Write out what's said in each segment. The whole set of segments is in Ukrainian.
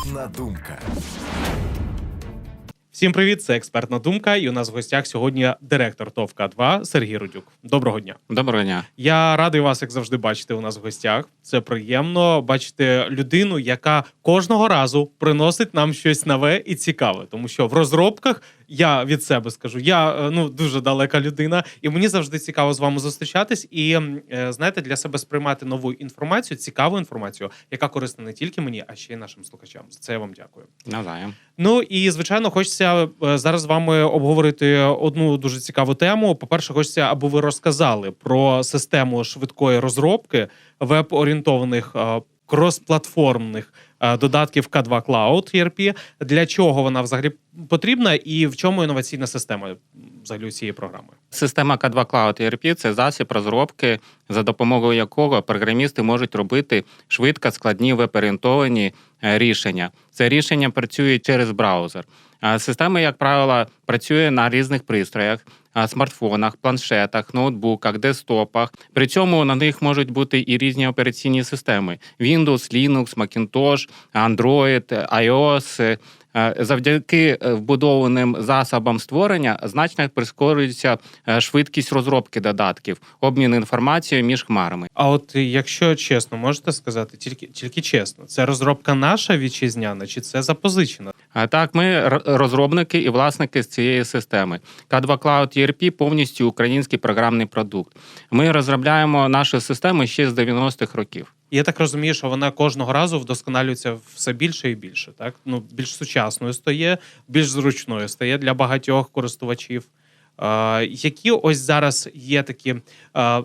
Експертна думка. Всім привіт, це експертна думка. І у нас в гостях сьогодні директор Товка К2 Сергій Рудюк. Доброго дня. Доброго дня. Я радий вас, як завжди, бачити у нас в гостях. Це приємно бачити людину, яка кожного разу приносить нам щось нове і цікаве. Тому що в розробках я від себе скажу, я е, ну дуже далека людина, і мені завжди цікаво з вами зустрічатись і е, знаєте, для себе сприймати нову інформацію, цікаву інформацію, яка корисна не тільки мені, а ще й нашим слухачам. За це я вам дякую. Навзаєм. Ну і звичайно, хочеться е, зараз з вами обговорити одну дуже цікаву тему. По-перше, хочеться, аби ви розказали про систему швидкої розробки веб-орієнтованих кросплатформних е, додатків K2 Cloud ERP. Для чого вона взагалі потрібна, і в чому інноваційна система взагалі цієї програми? Система K2 Cloud ERP – це засіб розробки, за допомогою якого програмісти можуть робити швидко складні веб-орієнтовані е, рішення. Це рішення працює через браузер. Система, як правило, працює на різних пристроях. Смартфонах, планшетах, ноутбуках, десктопах. При цьому на них можуть бути і різні операційні системи: Windows, Linux, Macintosh, Android, iOS. Завдяки е, вбудованим засобам створення значно прискорюється е, швидкість розробки додатків, обмін інформацією між хмарами. А от якщо чесно, можете сказати, тільки тільки чесно, це розробка наша вітчизняна, чи це запозичена? Так, ми розробники і власники з цієї системи. K2 Cloud ERP – повністю український програмний продукт. Ми розробляємо нашу систему ще з 90-х років. Я так розумію, що вона кожного разу вдосконалюється все більше і більше. Так ну більш сучасною стає, більш зручною стає для багатьох користувачів. Які ось зараз є такі,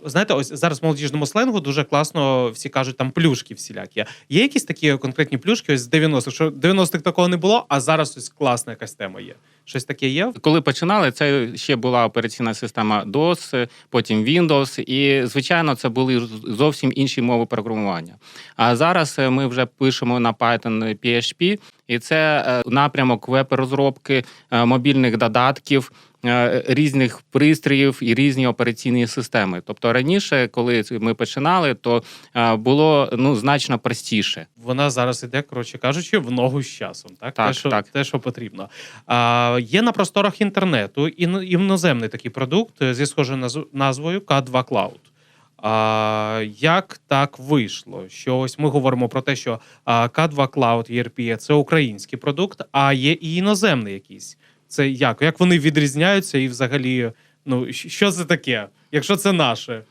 знаєте, ось зараз в молодіжному сленгу дуже класно всі кажуть там плюшки всілякі. Є якісь такі конкретні плюшки, ось з 90-х, що 90-х такого не було, а зараз ось класна якась тема є. Щось таке є? Коли починали, це ще була операційна система DOS, потім Windows, і звичайно, це були зовсім інші мови програмування. А зараз е, ми вже пишемо на Python PHP, і це е, напрямок веб-розробки, е, мобільних додатків. Е, Різних пристроїв і різні операційні системи. Тобто раніше, коли ми починали, то е, було ну значно простіше. Вона зараз іде, коротше кажучи, в ногу з часом. Так, Так, те, що, так. те, що потрібно. А, є на просторах інтернету іно- іноземний такий продукт е, зі схожою назв- назвою K2 Cloud. А, як так вийшло? Що ось ми говоримо про те, що а, K2 Cloud ERP – це український продукт, а є і іноземний якийсь. Це як? Як вони відрізняються, і взагалі, ну що це таке, якщо це наше?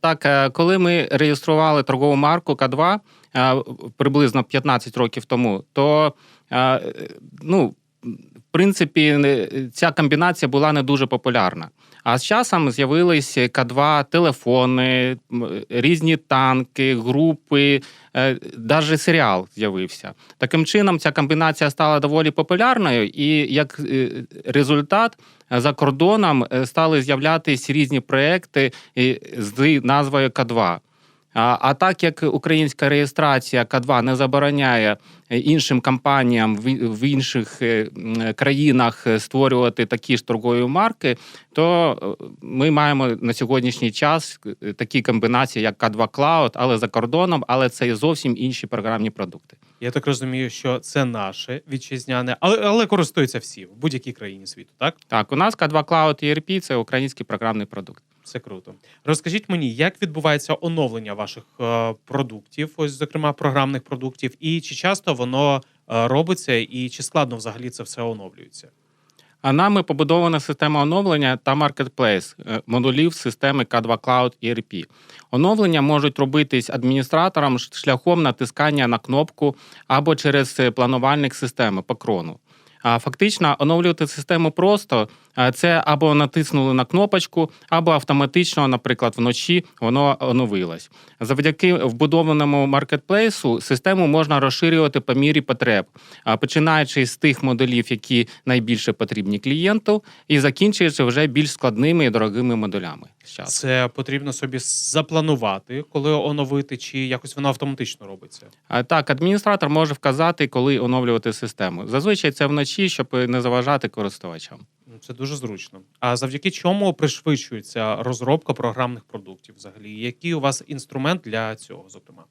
Так, е, коли ми реєстрували торгову марку К2 е, приблизно 15 років тому, то е, ну, в принципі, ця комбінація була не дуже популярна. А з часом з'явилися К2 телефони, різні танки, групи, навіть серіал з'явився. Таким чином, ця комбінація стала доволі популярною, і як е, результат е, за кордоном е, стали з'являтися різні проекти е, з назвою К2. А, а так як українська реєстрація К2 не забороняє е, іншим компаніям в, в інших е, країнах е, створювати такі ж торгові марки, то ми маємо на сьогоднішній час такі комбінації, як К2 Cloud, але за кордоном, але це і зовсім інші програмні продукти. Я так розумію, що це наше вітчизняне, але, але користуються всі в будь-якій країні світу, так? Так, у нас К2 Cloud ERP – це український програмний продукт. Це круто. Розкажіть мені, як відбувається оновлення ваших е, продуктів, ось зокрема програмних продуктів, і чи часто воно е, робиться, і чи складно взагалі це все оновлюється? А нами побудована система оновлення та маркетплейс е, модулів системи K2 Cloud ERP. Оновлення можуть робитись адміністратором шляхом натискання на кнопку або через е, планувальник системи по крону. А фактично оновлювати систему просто це або натиснули на кнопочку, або автоматично, наприклад, вночі воно оновилось. Завдяки вбудованому маркетплейсу систему можна розширювати по мірі потреб, починаючи з тих моделів, які найбільше потрібні клієнту, і закінчуючи вже більш складними і дорогими модулями. з. Це потрібно собі запланувати, коли оновити, чи якось воно автоматично робиться? Так, адміністратор може вказати, коли оновлювати систему. Зазвичай це вночі, щоб не заважати користувачам. Ну, Це дуже зручно. А завдяки чому пришвидшується розробка програмних продуктів? Взагалі, який у вас інструмент для цього, зокрема?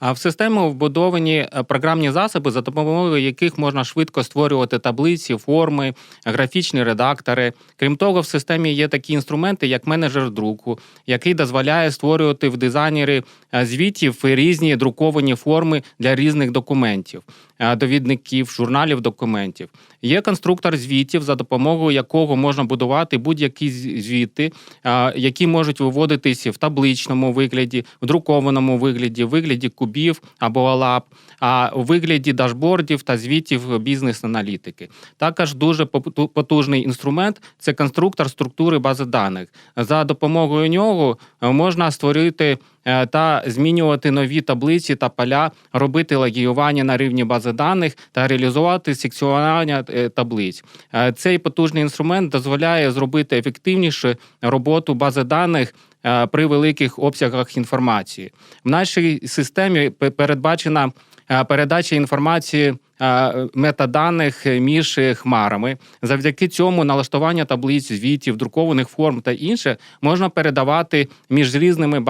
В систему вбудовані е, програмні засоби, за допомогою яких можна швидко створювати таблиці, форми, графічні редактори. Крім того, в системі є такі інструменти, як менеджер друку, який дозволяє створювати в дизайнері е, звітів різні друковані форми для різних документів, довідників, журналів документів. Є конструктор звітів, за допомогою якого можна будувати будь-які звіти, е, які можуть виводитися в табличному вигляді, в друкованому вигляді, в вигляді кубів або алап, а у вигляді дашбордів та звітів бізнес-аналітики. Також дуже потужний інструмент це конструктор структури бази даних. За допомогою нього е, можна створити е, та змінювати нові таблиці та поля, робити логіювання на рівні бази даних та реалізувати секціонування е, таблиць. Е, Цей потужний інструмент дозволяє зробити ефективніше роботу бази даних. е, При великих обсягах інформації в нашій системі передбачена е, передача інформації е, метаданих між хмарами. Завдяки цьому налаштування таблиць, звітів, друкованих форм та інше можна передавати між різними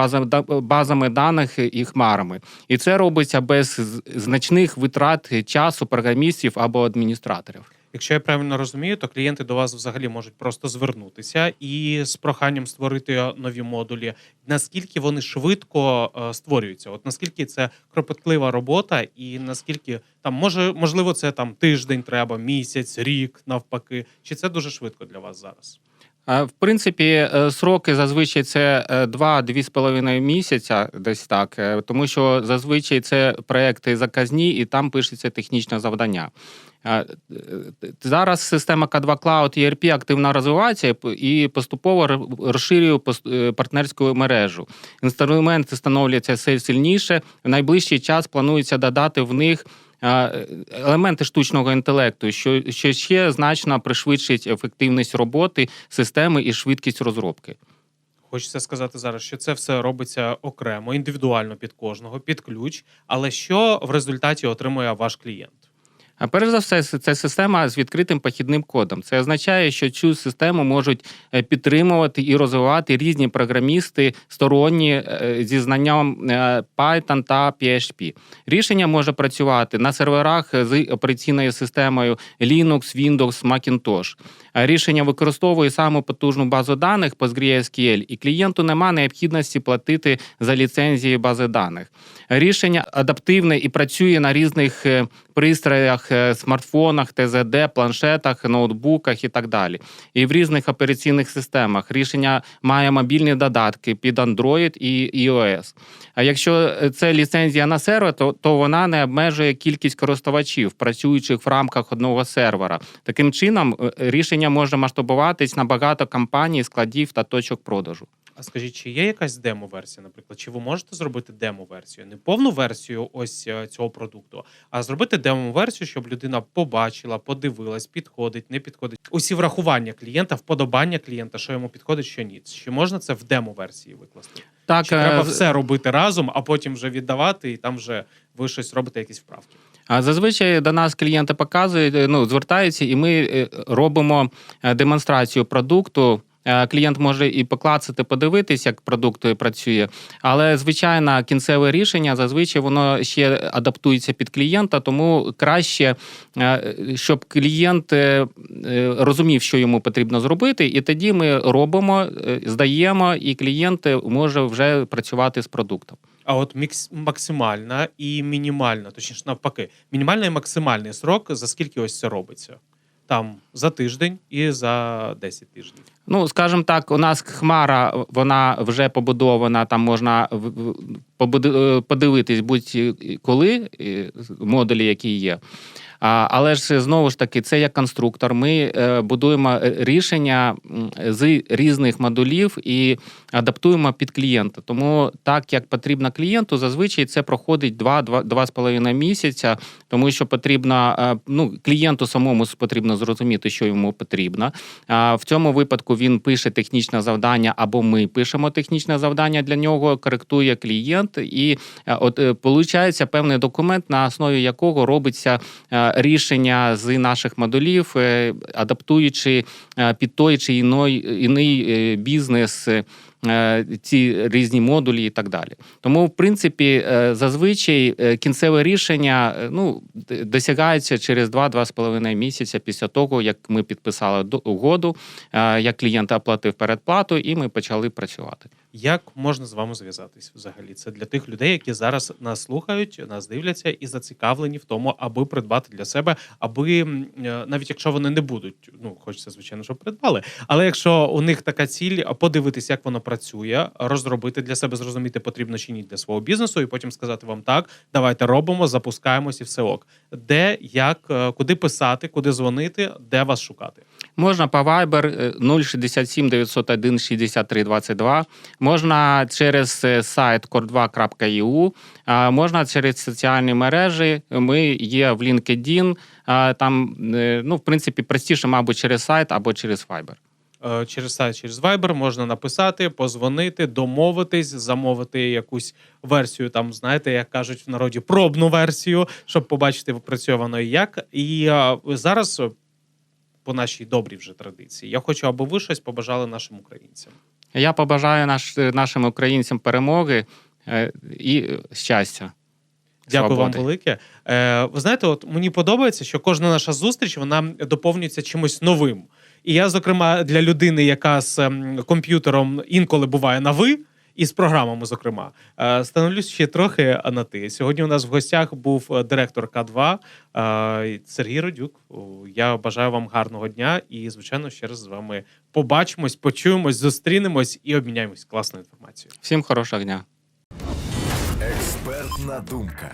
базами даних і хмарами. І це робиться без значних витрат часу програмістів або адміністраторів. Якщо я правильно розумію, то клієнти до вас взагалі можуть просто звернутися і з проханням створити нові модулі. Наскільки вони швидко е, створюються? От наскільки це кропотлива робота, і наскільки там може можливо це там тиждень треба, місяць, рік навпаки, чи це дуже швидко для вас зараз? В принципі, е, сроки зазвичай це 2-2,5 місяця, десь так, е, тому що зазвичай це проекти заказні і там пишеться технічне завдання. Е, Зараз система K2 Cloud ERP активно розвивається і поступово розширює е, партнерську мережу. Інструменти становляться все сильніше. В найближчий час планується додати в них е, елементи штучного інтелекту, що, що ще значно пришвидшить ефективність роботи системи і швидкість розробки. Хочеться сказати зараз, що це все робиться окремо, індивідуально під кожного, під ключ. Але що в результаті отримує ваш клієнт? А перш за все, це система з відкритим похідним кодом. Це означає, що цю систему можуть е, підтримувати і розвивати різні програмісти сторонні е, зі знанням е, Python та PHP. Рішення може працювати на серверах з операційною системою Linux, Windows, Macintosh. Рішення використовує саму потужну базу даних PostgreSQL, і клієнту нема необхідності платити за ліцензії бази даних. Рішення адаптивне і працює на різних пристроях, е, смартфонах, ТЗД, планшетах, ноутбуках і так далі. І в різних операційних системах рішення має мобільні додатки під Android і iOS. А якщо це ліцензія на сервер, то, то вона не обмежує кількість користувачів, працюючих в рамках одного сервера. Таким чином, е, рішення може масштабуватись на багато компаній, складів та точок продажу. А скажіть, чи є якась демо-версія, наприклад? Чи ви можете зробити демо-версію? Не повну версію ось е, цього продукту, а зробити демо-версію, щоб людина побачила, подивилась, підходить, не підходить. Усі врахування клієнта, вподобання клієнта, що йому підходить, що ні. Чи можна це в демо-версії викласти? Так, Чи треба е, все робити разом, а потім вже віддавати, і там вже ви щось робите, якісь вправки? А зазвичай до нас клієнти показують, е, ну звертаються, і ми робимо демонстрацію продукту. Е, Клієнт може і поклацати, подивитись, як продукт працює, але звичайно, кінцеве рішення зазвичай воно ще адаптується під клієнта, тому краще, е, щоб клієнт е, розумів, що йому потрібно зробити, і тоді ми робимо, здаємо, і клієнт може вже працювати з продуктом. А от мікс максимальна і мінімальна, точніше навпаки, мінімальний і максимальний срок, за скільки ось це робиться? Там за тиждень і за 10 тижнів. Ну, скажімо так, у нас хмара вона вже побудована. Там можна е, подивитись будь-коли е, модулі, які є. Але ж знову ж таки, це як конструктор. Ми е, будуємо е, рішення з різних модулів і адаптуємо під клієнта. Тому так як потрібно клієнту, зазвичай це проходить 2-2,5 місяця, тому що потрібно е, ну, клієнту самому потрібно зрозуміти, що йому потрібно. В цьому випадку він пише технічне завдання, або ми пишемо технічне завдання для нього, коректує клієнт, і от получається певний документ, на основі якого робиться рішення з наших модулів, е, адаптуючи е, під той чи іной іний е, бізнес. ці різні модулі і так далі. Тому, в принципі, зазвичай кінцеве рішення ну, досягається через 2-2,5 місяця після того, як ми підписали угоду, як клієнт оплатив передплату, і ми почали працювати. Як можна з вами зв'язатись взагалі? Це для тих людей, які зараз нас слухають, нас дивляться і зацікавлені в тому, аби придбати для себе, аби е, навіть якщо вони не будуть, ну хочеться, звичайно, щоб придбали. Але якщо у них така ціль, подивитись, як воно працює, розробити для себе, зрозуміти, потрібно чи ні для свого бізнесу, і потім сказати вам так, давайте робимо, запускаємось і все ок. Де, як, е, куди писати, куди дзвонити, де вас шукати? Можна по Viber е, 067 901 63 22, можна через е, сайт core2.eu, можна через соціальні мережі. Ми є в LinkedIn, там, е, ну, в принципі, простіше, мабуть, через сайт або через Viber. Е, через сайт, через Viber можна написати, позвонити, домовитись, замовити якусь версію, там, знаєте, як кажуть в народі, пробну версію, щоб побачити, і як. І зараз, по нашій добрій вже традиції, я хочу, аби ви щось побажали нашим українцям. Я побажаю наш, нашим українцям перемоги е, і щастя. Дякую вам велике. Е, ви знаєте, от мені подобається, що кожна наша зустріч вона доповнюється чимось новим. І я, зокрема, для людини, яка з ем, комп'ютером інколи буває на ви. І з програмами, зокрема, Е, становлюсь ще трохи на ти. Сьогодні у нас в гостях був е, директор К2 е, Сергій Родюк. Я бажаю вам гарного дня і, звичайно, ще раз з вами побачимось, почуємось, зустрінемось і обміняємось класною інформацією. Всім хорошого дня. Експертна думка.